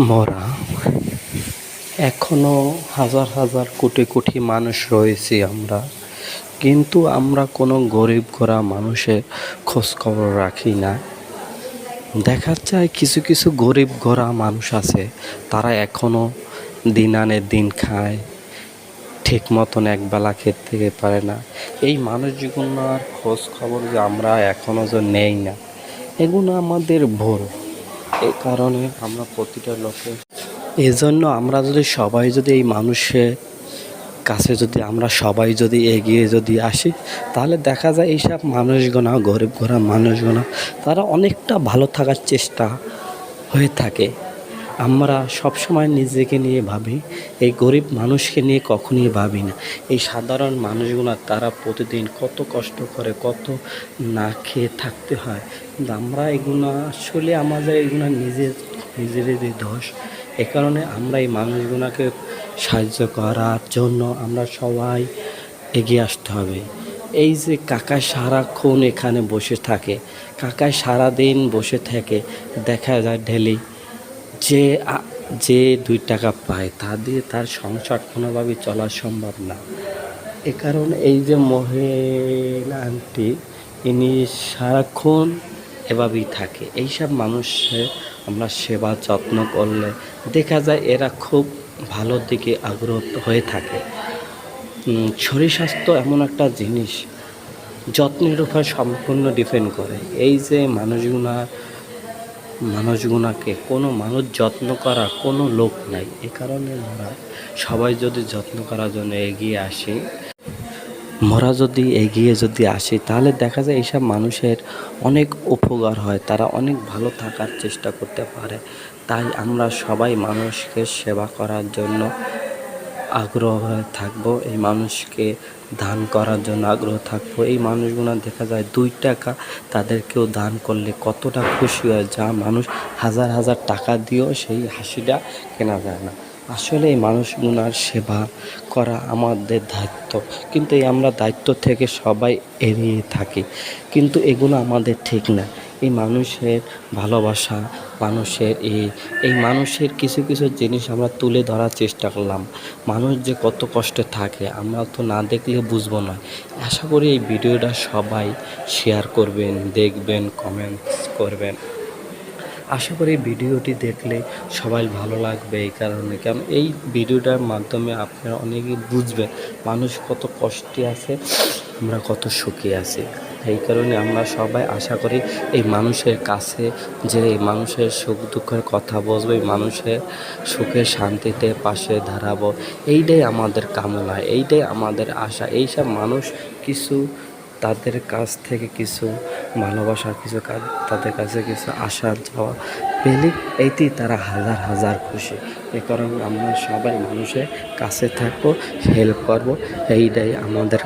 মরা। এখনও হাজার হাজার কোটি কোটি মানুষ রয়েছি আমরা। কিন্তু আমরা কোনো গরিব ঘোরা মানুষের খোঁজখবর রাখি না। দেখা যায় কিছু কিছু গরিব ঘোরা মানুষ আছে, তারা এখনও দিন আনে দিন খায়, ঠিক মতন একবেলা খেতে পারে না। এই মানুষগুলোর খোঁজ খবর যে আমরা এখনও যে নেই না, এগুলো আমাদের ভুল। এই কারণে আমরা প্রতিটা লোকে এজন্য আমরা যদি সবাই যদি এই মানুষের কাছে যদি আমরা সবাই যদি এগিয়ে যদি আসি, তাহলে দেখা যায় এইসব মানুষগুনা, গরিব ঘোরা মানুষগুনা, তারা অনেকটা ভালো থাকার চেষ্টা হয়ে থাকে। আমরা সবসময় নিজেকে নিয়ে ভাবি, এই গরিব মানুষকে নিয়ে কখনই ভাবি না। এই সাধারণ মানুষগুলো, তারা প্রতিদিন কত কষ্ট করে, কত না খেয়ে থাকতে হয়। কিন্তু আমরা এগুলো, আসলে আমাদের এগুলো নিজের, নিজেদেরই দোষ। এ কারণে আমরা এই মানুষগুলোকে সাহায্য করার জন্য আমরা সবাই এগিয়ে আসতে হবে। এই যে কাকা সারাক্ষণ এখানে বসে থাকে কাকায় সারাদিন বসে থাকে, দেখা যায় ডেলি যে যে দুই টাকা পায়, তা দিয়ে তার সংসার কোনোভাবেই চলা সম্ভব না। এ কারণে এই যে মহিলা আন্টি, ইনি সারাক্ষণ এভাবেই থাকে। এইসব মানুষের আমরা সেবা যত্ন করলে দেখা যায় এরা খুব ভালোর দিকে আগ্রহ হয়ে থাকে। শরীর স্বাস্থ্য এমন একটা জিনিস, যত্নের উপর সম্পূর্ণ ডিপেন্ড করে। এই যে মানুষগুলা মানুষগুনাকে, কোনো মানুষ যত্ন করা কোনো লোক নাই। এ কারণে আমরা সবাই যদি যত্ন করার জন্য এগিয়ে আসি, মোরা যদি এগিয়ে যদি আসি, তাহলে দেখা যায় এইসব মানুষের অনেক উপকার হয়, তারা অনেক ভালো থাকার চেষ্টা করতে পারে। তাই আমরা সবাই মানুষকে সেবা করার জন্য আগ্রহ থাকব, এই মানুষকে দান করার জন্য আগ্রহ থাকব। এই মানুষগুলো দেখা যায় দুই টাকা তাদেরকেও দান করলে কতটা খুশি হয়, যা মানুষ হাজার হাজার টাকা দিয়েও সেই হাসিটা কেনা যায় না। আসলে এই মানুষগুলোর সেবা করা আমাদের দায়িত্ব, কিন্তু এই আমরা দায়িত্ব থেকে সবাই এড়িয়ে থাকি। কিন্তু এগুলো আমাদের ঠিক না। এই মানুষের ভালোবাসা, মানুষের এই এই মানুষের কিছু কিছু জিনিস আমরা তুলে ধরার চেষ্টা করলাম। মানুষ যে কত কষ্টে থাকে, আমরা তো না দেখলে বুঝব না। আশা করি এই ভিডিওটা সবাই শেয়ার করবেন, দেখবেন কমেন্টস করবেন। আশা করি ভিডিওটি দেখলে সবাই ভালো লাগবে এই কারণে। কারণ এই ভিডিওটার মাধ্যমে আপনারা অনেকেই বুঝবেন মানুষ কত কষ্টে আছে, আমরা কত সুখে আছি। এই কারণে আমরা সবাই আশা করি এই মানুষের কাছে যে এই মানুষের সুখ দুঃখের কথা বলব, এই মানুষের সুখে শান্তিতে পাশে দাঁড়াবো, এইটাই আমাদের কামনা, এইটাই আমাদের আশা। এইসব মানুষ কিছু তাদের কাছ থেকে কিছু ভালোবাসা, কিছু তাদের কাছে কিছু আশা যাওয়া পেলে এইতেই তারা হাজার হাজার খুশি। এ কারণে আমরা সবাই মানুষের কাছে থাকব হেল্প করব, এইটাই আমাদের